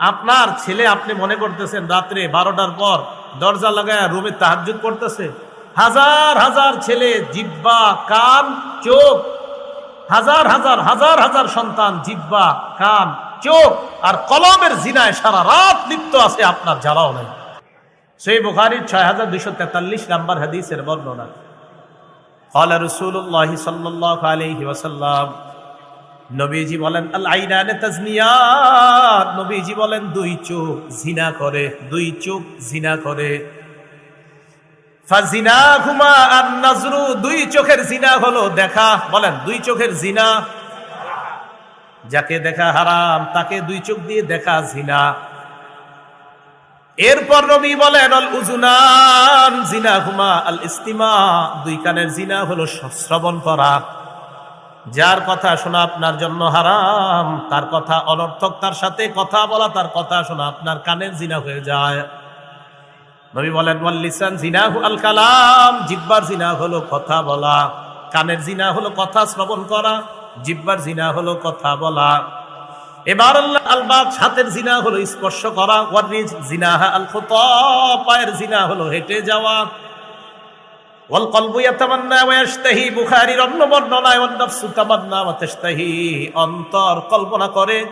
আপনার ছেলে আপনি মনে করতেছেন রাত্রে বারোটার পর দরজা লাগায় রুমে তাহাজুদ করতেছে হাজার হাজার ছেলে জিব্বা কান চোখ হাজার হাজার হাজার হাজার সন্তান জিব্বা কান চোখ আর কলমের জিনায় সারা রাত লিপ্ত আছে আপনার জ্বালাও নাই সেই বুখারির ছয় হাজার দুইশো তেতাল্লিশ নাম্বার হাদিসের বর্ণনা قال رسول الله صلى الله عليه وسلم নবীজি বলেন, আল আইনানে তাজনিয়াত নবীজি বলেন, দুই চোখ জিনা করে, দুই চোখ জিনা করে। ফাজিনা ঘুমা আর নাজরু, দুই চোখের জিনা হলো দেখা। বলেন, দুই চোখের জিনা। যাকে দেখা হারাম, তাকে দুই চোখ দিয়ে দেখা জিনা। এরপর নবী বলেন, আল উজুনান জিনা হুমা আল ইস্তিমা। দুই কানের জিনা হলো শ্রবণ করা। যার কথা শোনা আপনার জন্য হারাম, তার কথা অনর্থক, তার সাথে কথা বলা, তার কথা শোনা আপনার কানের জিনা হয়ে যায়। নবী বলেন জিনা আল কালাম জিব্বার জিনা হলো কথা বলা, কানের জিনা হলো কথা শ্রবণ করা, জিব্বার জিনা হলো কথা বলা। এবার আল্লাহ আলবাদ হাতের জিনা হলো স্পর্শ করা ওয়ারিজ জিনাহা আল খুতা পায়ের জিনা হলো হেঁটে যাওয়া অন্তর কল্পনা করে,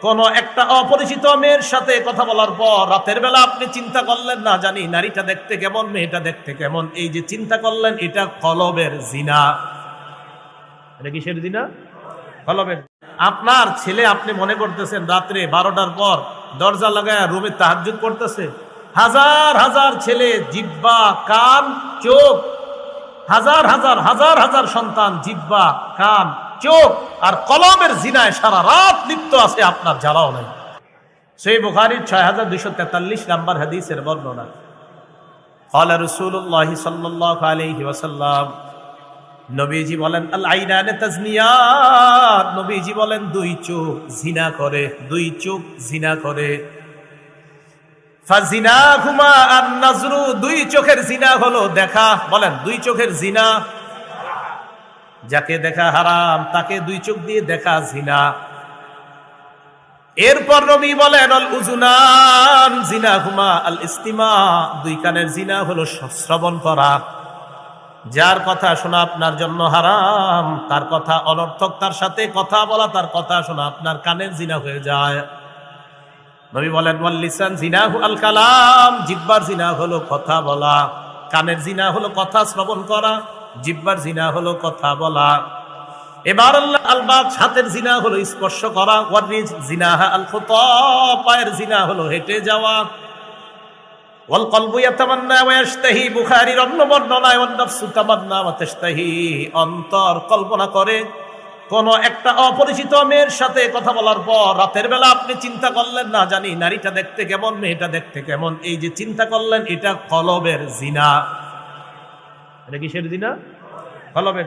কোন একটা অপরিচিত মেয়ের সাথে কথা বলার পর রাতের বেলা আপনি চিন্তা করলেন, না, জানি নারীটা দেখতে কেমন, মেয়েটা দেখতে কেমন। এই যে চিন্তা করলেন, এটা কলবের জিনা। এটা কিসের জিনা? কলবের। আপনার ছেলে, আপনি মনে করতেছেন, রাত্রে বারোটার পর দরজা লাগায় রুমে তাহাজুদ করতেছে? হাজার হাজার ছেলে জিব্বা কান চোখ হাজার হাজার হাজার হাজার সন্তান জিব্বা কান চোখ আর কলমের জিনায় সারা রাত লিপ্ত আছে আপনার জ্বালাও নাই সেই বুখারির ছয় হাজার দুইশো তেতাল্লিশ নাম্বার হাদিসের বর্ণনা قال رسول الله صلى الله عليه وسلم নবীজি বলেন আল আইনানে তাজনিয়াত নবীজি বলেন দুই চোখ জিনা করে দুই চোখ জিনা করে ফাজিনা ঘুমা আর নাজরু, দুই চোখের জিনা হলো দেখা। বলেন, দুই চোখের জিনা। যাকে দেখা হারাম, তাকে দুই চোখ দিয়ে দেখা জিনা। এরপর নবী বলেন, আল উজুনান জিনা হুমা আল ইস্তিমা। দুই কানের জিনা হলো শ্রবণ করা। যার কথা শোনা আপনার জন্য হারাম, তার কথা অনর্থক, তার সাথে কথা বলা, তার কথা শোনা আপনার কানের জিনা হয়ে যায়। নবী বলেন ওয়াল্লিসান জিনা আল কালাম। জিব্বার জিনা হলো কথা বলা, কানের জিনা হলো কথা শ্রবণ করা, জিব্বার জিনা হলো কথা বলা। এবার আল্লাহ আলবাদ হাতের জিনা হলো স্পর্শ করা, ওয়ারিজ জিনাহা আল পায়ের জিনা হলো হেঁটে যাওয়া। ওয়াল কলবু ইয়াতামান্না ওয়া ইয়াশতাহি, বুখারীর অন্য বর্ণনায় ওয়ান নাফসু তামান্না ওয়া তাশতাহি। অন্তর কল্পনা করে কোন একটা অপরিচিত মেয়ের সাথে কথা বলার পর রাতের বেলা আপনি চিন্তা করলেন না, জানি নারীটা দেখতে কেমন, মেয়েটা দেখতে কেমন। এই যে চিন্তা করলেন, এটা কলবের জিনা। এটা কিসের জিনা? কলবের